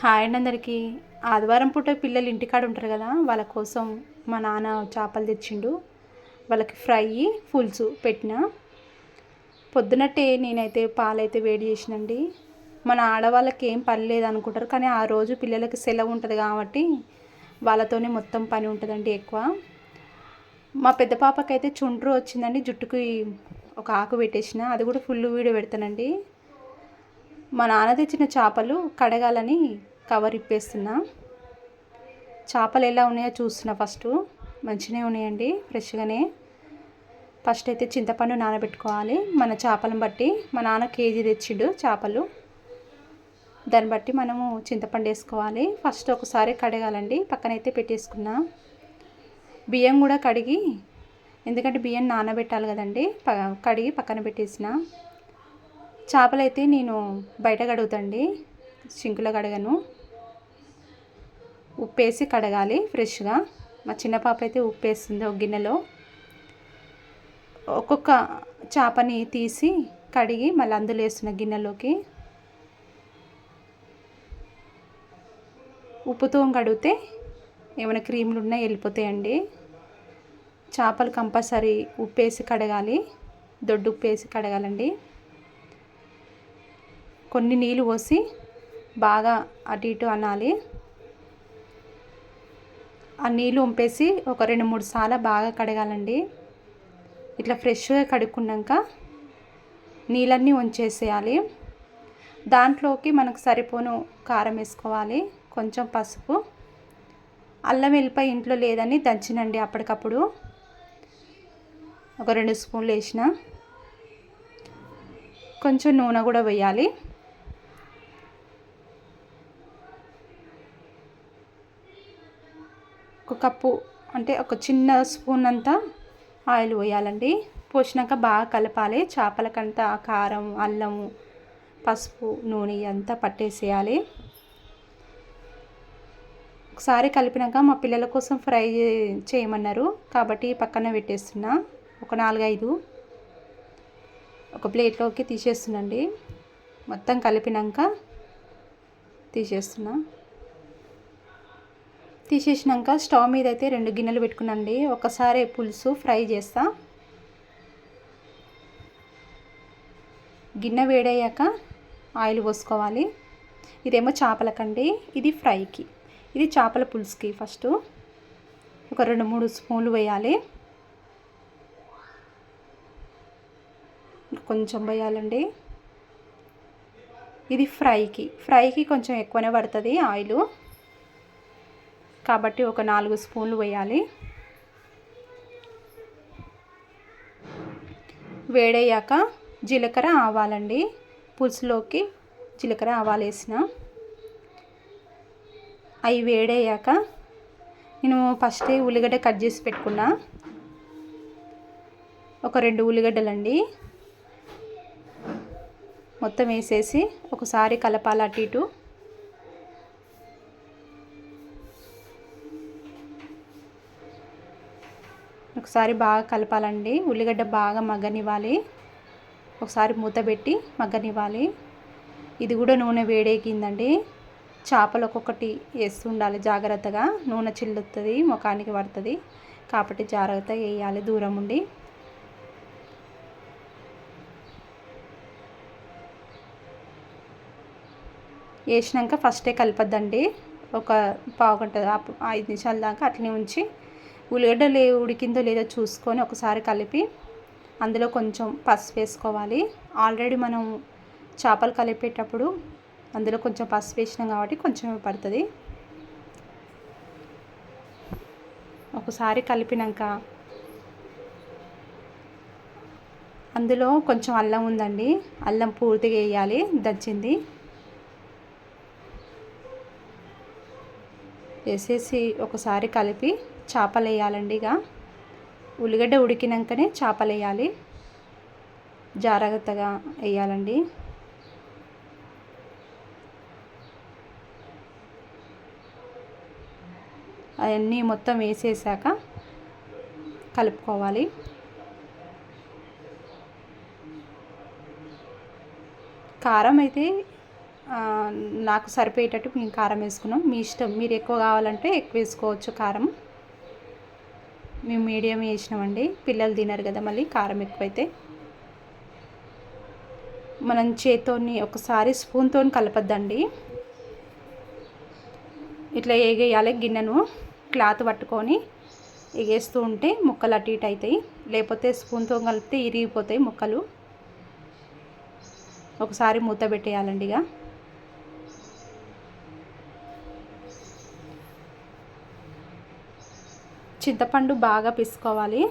Hi అండి అందరికీ. ఆదివారం పూట పిల్లలు ఇంటికాడ ఉంటారు కదా వాళ్ళ కోసం మా నాన్న చేపలు తెచ్చిండు. వాళ్ళకి ఫ్రై పులుసు పెట్టిన. పొద్దునట్టే నేనైతే పాలైతే వేడి చేసినండి. మన ఆడవాళ్ళకి ఏం పని లేదు అనుకుంటారు కానీ ఆ రోజు పిల్లలకి సెలవు ఉంటుంది కాబట్టి వాళ్ళతోనే మొత్తం పని ఉంటుందండి ఎక్కువ. మా పెద్ద పాపకైతే చుండ్రు వచ్చిందండి జుట్టుకి ఒక ఆకు పెట్టేసిన. అది కూడా ఫుల్ వీడియో పెడతానండి. మా నాన్న తెచ్చిన చేపలు కడగాలని కవర్ ఇప్పేస్తున్నా. చేపలు ఎలా ఉన్నాయో చూస్తున్నా ఫస్ట్. మంచిగానే ఉన్నాయండి ఫ్రెష్గానే. ఫస్ట్ అయితే చింతపండు నానబెట్టుకోవాలి. మన చేపలను బట్టి మా నాన్న కేజీ తెచ్చిండు చేపలు. దాన్ని బట్టి మనము చింతపండు వేసుకోవాలి. ఫస్ట్ ఒకసారి కడగాలండి పక్కనైతే పెట్టేసుకున్నా. బియ్యం కూడా కడిగి ఎందుకంటే బియ్యం నానబెట్టాలి కదండి ప కడిగి పక్కన పెట్టేసిన. చేపలు అయితే నేను బయట కడుగుతండి సింకులో కడగను. ఉప్పేసి కడగాలి ఫ్రెష్గా. మా చిన్న పాప అయితే ఉప్పేస్తుంది ఒక గిన్నెలో. ఒక్కొక్క చేపని తీసి కడిగి మళ్ళీ అందులో వేస్తున్న గిన్నెలోకి ఉప్పుతో కడిగితే ఏమైనా క్రీములు ఉన్నా వెళ్ళిపోతాయండి. చేపలు కంపల్సరీ ఉప్పేసి కడగాలి దొడ్డు ఉప్పేసి కడగాలండి. కొన్ని నీళ్ళు పోసి బాగా అటు ఇటు అనాలి. ఆ నీళ్ళు ఉంపేసి ఒక రెండు మూడు సార్లు బాగా కడగాలండి. ఇట్లా ఫ్రెష్గా కడుక్కున్నాక నీళ్ళన్నీ ఉంచేసేయాలి దాంట్లోకి మనకు సరిపోను కారం వేసుకోవాలి కొంచెం పసుపు. అల్లం వెల్లిపాయ ఇంట్లో లేదని దంచినండి అప్పటికప్పుడు. ఒక రెండు స్పూన్లు వేసిన. కొంచెం నూనె కూడా వేయాలి. కప్పు అంటే ఒక చిన్న స్పూన్ అంతా ఆయిల్ పోయాలండి. పోసినాక బాగా కలపాలి. చేపలకంతా కారం అల్లము పసుపు నూనె అంతా పట్టేసేయాలి. ఒకసారి కలిపినాక మా పిల్లల కోసం ఫ్రై చేయమన్నారు. కాబట్టి పక్కన పెట్టేస్తున్నా. ఒక నాలుగైదు. ఒక ప్లేట్లోకి తీసేస్తున్నాండి మొత్తం కలిపినాక తీసేస్తున్నా. తీసేసినాక స్టవ్ మీద అయితే రెండు గిన్నెలు పెట్టుకునండి ఒకసారి పులుసు ఫ్రై చేస్తా. గిన్నె వేడయ్యాక ఆయిల్ పోసుకోవాలి. ఇదేమో చేపలకండి. ఇది ఫ్రైకి. ఇది చేపల పులుసుకి ఫస్ట్. ఒక రెండు మూడు స్పూన్లు వేయాలి. కొంచెం వేయాలండి. ఇది ఫ్రైకి. ఫ్రైకి కొంచెం ఎక్కువనే పడుతుంది ఆయిల్. కాబట్టి ఒక నాలుగు స్పూన్లు వేయాలి. వేడయ్యాక జీలకర్ర ఆవాలండి. పులుసులోకి జీలకర్ర ఆవాలు వేసిన. అవి వేడయ్యాక నేను ఫస్ట్ ఉల్లిగడ్డ కట్ చేసి పెట్టుకున్నా. ఒక రెండు ఉల్లిగడ్డలండి. మొత్తం వేసేసి ఒకసారి కలపాలి అటు ఇటు. ఒకసారి బాగా కలపాలండి. ఉల్లిగడ్డ బాగా మగ్గనివ్వాలి. ఒకసారి మూత పెట్టి మగ్గనివ్వాలి. ఇది కూడా నూనె వేడెక్కిందండి. చేపలు ఒక్కొక్కటి వేస్తుండాలి జాగ్రత్తగా. నూనె చిల్లుతుంది ముఖానికి పడుతుంది. కాబట్టి జాగ్రత్తగా వేయాలి దూరం ఉండి. వేసినాక ఫస్టే కలపద్దండి. ఒక పావు గంట ఐదు నిమిషాల దాకా అట్లనే ఉంచి ఉల్లిగడ్డలు ఉడికిందో లేదో చూసుకొని ఒకసారి కలిపి అందులో కొంచెం పసుపు వేసుకోవాలి. ఆల్రెడీ మనం చేపలు కలిపేటప్పుడు అందులో కొంచెం పసుపు వేసినాం కాబట్టి కొంచెం పడుతుంది. ఒకసారి కలిపినాక అందులో కొంచెం అల్లం ఉందండి. అల్లం పూర్తిగా వేయాలి దంచింది. వేసేసి ఒకసారి కలిపి చేపలు వేయాలండి ఇక ఉల్లిగడ్డ ఉడికినాకనే చేపలు వేయాలి జాగ్రత్తగా వేయాలండి. అవన్నీ మొత్తం వేసేసాక కలుపుకోవాలి. కారం అయితే నాకు సరిపోయేటట్టు మేము కారం వేసుకున్నాం. మీ ఇష్టం. మీరు ఎక్కువ కావాలంటే ఎక్కువ వేసుకోవచ్చు కారం. మేము మీడియం వేసినామండి పిల్లలు తినరు కదా మళ్ళీ కారం ఎక్కువైతే. మనం చేత్తోని ఒకసారి స్పూన్తో కలపద్దండి. ఇట్లా ఏగేయాలి గిన్నెను క్లాత్ పట్టుకొని ఎగేస్తూ ఉంటే ముక్కలు అటు ఇటు అవుతాయి లేకపోతే స్పూన్తో కలిపితే ఇరిగిపోతాయి ముక్కలు. ఒకసారి మూత పెట్టేయాలండి ఇక. చింతపండు బాగా పిసుకోవాలి.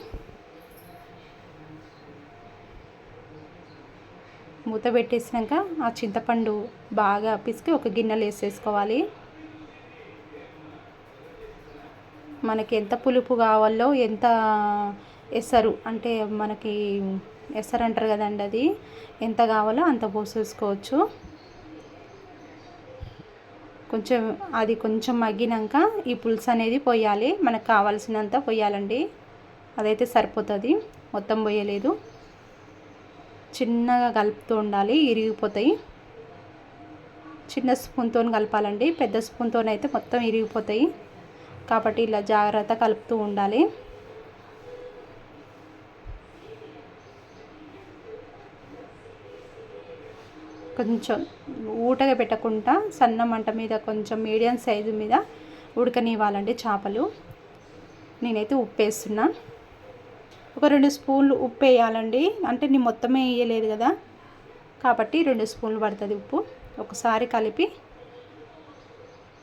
మూత పెట్టేసినాక ఆ చింతపండు బాగా పిసికి ఒక గిన్నెలో వేసేసుకోవాలి. మనకి ఎంత పులుపు కావాలో ఎంత ఎసరు అంటే మనకి ఎసరు అంటారు కదండి అది ఎంత కావాలో అంత పోసేసుకోవచ్చు. కొంచెం అది కొంచెం మగ్గినాక ఈ పులుసు అనేది పోయాలి. మనకు కావాల్సినంత పోయాలండి. అదైతే సరిపోతుంది. మొత్తం పోయలేదు. చిన్నగా కలుపుతూ ఉండాలి. ఇరిగిపోతాయి. చిన్న స్పూన్తో కలపాలండి. పెద్ద స్పూన్తో అయితే మొత్తం ఇరిగిపోతాయి. కాబట్టి ఇలా జాగ్రత్త కలుపుతూ ఉండాలి. కొంచెం ఊటగా పెట్టకుండా సన్న మంట మీద కొంచెం మీడియం సైజు మీద ఉడకనివ్వాలండి చేపలు. నేనైతే ఉప్పు వేస్తున్నా ఒక రెండు స్పూన్లు ఉప్పు వేయాలండి. అంటే నేను మొత్తమే వేయలేదు కదా. కాబట్టి రెండు స్పూన్లు పడుతుంది ఉప్పు. ఒకసారి కలిపి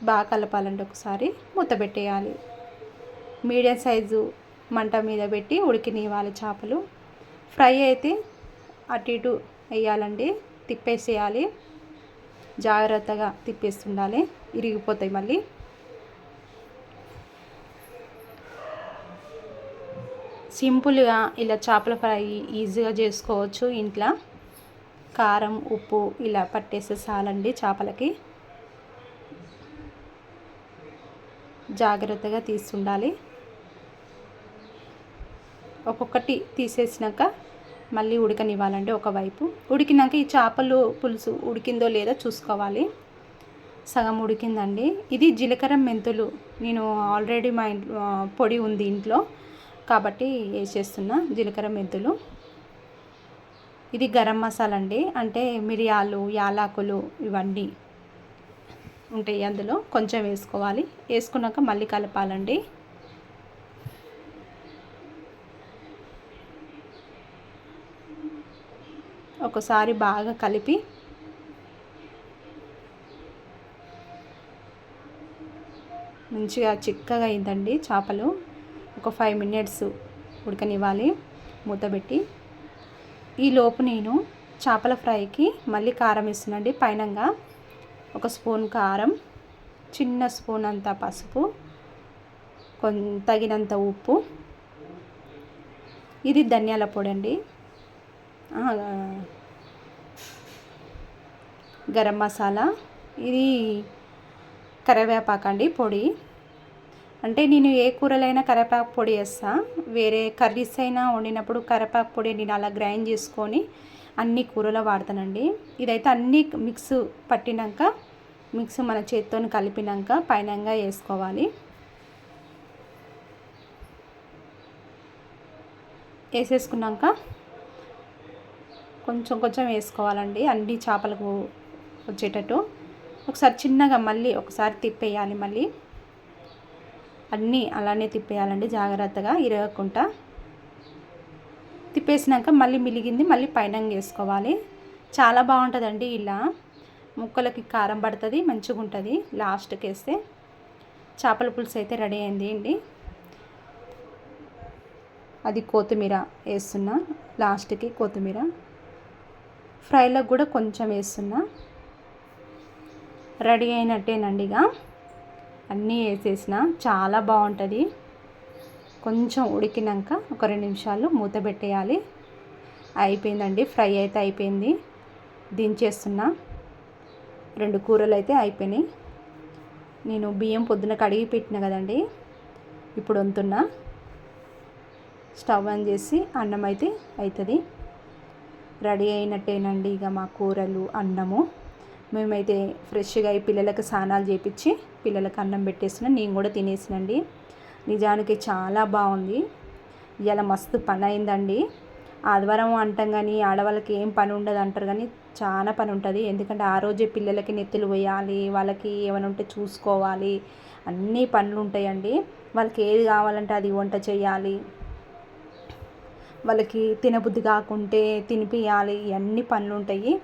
బాగా కలపాలండి ఒకసారి. మూత పెట్టేయాలి. మీడియం సైజు మంట మీద పెట్టి ఉడికినివ్వాలి చేపలు. ఫ్రై అయితే అటు ఇటు వేయాలండి. తిప్పేసేయాలి. జాగ్రత్తగా తిప్పేస్తుండాలి. ఇరిగిపోతాయి మళ్ళీ. సింపుల్గా ఇలా చేపల ఫ్రై ఈజీగా చేసుకోవచ్చు ఇంట్లో. కారం ఉప్పు ఇలా పట్టేస్తే చాలండి చేపలకి. జాగ్రత్తగా తీస్తుండాలి. ఒక్కొక్కటి తీసేసినాక మళ్ళీ ఉడకనివ్వాలండి ఒకవైపు. ఉడికినాక ఈ చేపలు పులుసు ఉడికిందో లేదో చూసుకోవాలి. సగం ఉడికిందండి. ఇది జీలకర్ర మెంతులు. నేను ఆల్రెడీ మా పొడి ఉంది ఇంట్లో. కాబట్టి వేసేస్తున్నా జీలకర్ర మెంతులు. ఇది గరం మసాలా అండి అంటే మిరియాలు యాలకులు ఇవన్నీ ఉంటాయి అందులో. కొంచెం వేసుకోవాలి. వేసుకున్నాక మళ్ళీ కలపాలండి. ఒకసారి బాగా కలిపి మంచిగా చిక్కగా అయిందండి చేపలు. ఒక ఫైవ్ మినిట్స్ ఉడకనివ్వాలి మూత పెట్టి. నేను చేపల ఫ్రైకి మళ్ళీ కారం ఇస్తున్నాండి పైనంగా ఒక స్పూన్ కారం చిన్న స్పూన్ అంత పసుపు కొం తగినంత ఉప్పు. ఇది ధనియాల పొడి అండి. గరం మసాలా ఇది కరివేపాకు అండి పొడి. అంటే నేను ఏ కూరలైనా కరివేపాకు పొడి వేస్తా వేరే కర్రీస్ అయినా వండినప్పుడు కరివేపాకు పొడి నేను అలా గ్రైండ్ చేసుకొని అన్ని కూరలో వాడతానండి. ఇదైతే అన్ని మిక్స్ పట్టినాక మిక్స్ మన చేత్తో కలిపినాక పైనంగా వేసుకోవాలి. వేసేసుకున్నాక కొంచెం కొంచెం వేసుకోవాలండి. అన్ని చేపలకు వచ్చేటట్టు. ఒకసారి చిన్నగా మళ్ళీ ఒకసారి తిప్పేయాలి మళ్ళీ. అన్నీ అలానే తిప్పేయాలండి జాగ్రత్తగా ఇరగకుండా. తిప్పేసినాక మళ్ళీ మిలిగింది మళ్ళీ పైన వేసుకోవాలి. చాలా బాగుంటుందండి ఇలా. ముక్కలకి కారం పడుతుంది మంచిగా ఉంటుంది. లాస్ట్కి వేస్తే చేపల పులుసు అయితే రెడీ అయింది అండి. అది కొత్తిమీర వేస్తున్నా లాస్ట్కి కొత్తిమీర. ఫ్రైలకు కూడా కొంచెం వేస్తున్నా. రెడీ అయినట్టేనండి ఇక. అన్నీ వేసేసిన చాలా బాగుంటుంది. కొంచెం ఉడికినాక ఒక రెండు నిమిషాలు మూత పెట్టేయాలి. అయిపోయిందండి ఫ్రై అయితే అయిపోయింది. దించేస్తున్నా. రెండు కూరలు అయితే అయిపోయినాయి. నేను బియ్యం పొద్దున కడిగి పెట్టిన కదండి ఇప్పుడు వంతున్నా స్టవ్ ఆన్ చేసి అన్నం అయితే అవుతుంది రెడీ అయినట్టేనండి ఇక మా కూరలు అన్నము. మేమైతే ఫ్రెష్గా ఈ పిల్లలకు స్నానాలు చేపించి పిల్లలకు అన్నం పెట్టేసిన నేను కూడా తినేసినండి. నిజానికి చాలా బాగుంది. ఇలా మస్తు పని అయిందండి ఆదివారం అంటాం కానీ ఆడవాళ్ళకి ఏం పని ఉండదు అంటారు కానీ చాలా పని ఉంటుంది. ఎందుకంటే ఆ రోజే పిల్లలకి నెత్తులు వేయాలి వాళ్ళకి ఏమైనా ఉంటే చూసుకోవాలి. అన్నీ పనులు ఉంటాయండి. వాళ్ళకి ఏది కావాలంటే అది వంట చేయాలి. వాళ్ళకి తినబుద్ధి కాకుంటే తినిపియాలి. ఇవన్నీ పనులు ఉంటాయి.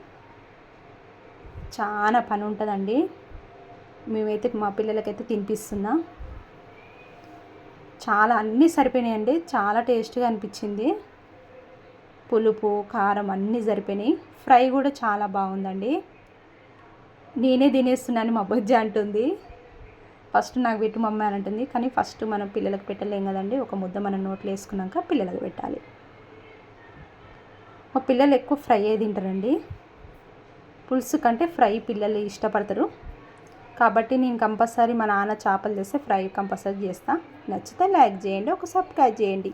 చాలా పని ఉంటుందండి మేమైతే మా పిల్లలకైతే తినిపిస్తున్నా. చాలా అన్నీ సరిపోయినాయండి. చాలా టేస్ట్గా అనిపించింది. పులుపు కారం అన్నీ సరిపోయినాయి. ఫ్రై కూడా చాలా బాగుందండి. నేనే తినేస్తున్నాను మా బొజ్జ అంటుంది. ఫస్ట్ నాకు పెట్టు మమ్మీ అని అంటుంది. కానీ ఫస్ట్ మనం పిల్లలకు పెట్టలేం కదండి. ఒక ముద్ద మనం నోట్లో వేసుకున్నాక పిల్లలకు పెట్టాలి. మా పిల్లలు ఎక్కువ ఫ్రై అయి తింటారండి. పులుసు కంటే ఫ్రై పిల్లలు ఇష్టపడతారు. కాబట్టి నేను కంపల్సరీ మా నాన్న చేపలు చేస్తే ఫ్రై కంపల్సరీ చేస్తాను నచ్చితే లైక్ చేయండి ఒక సబ్స్క్రైబ్ చేయండి.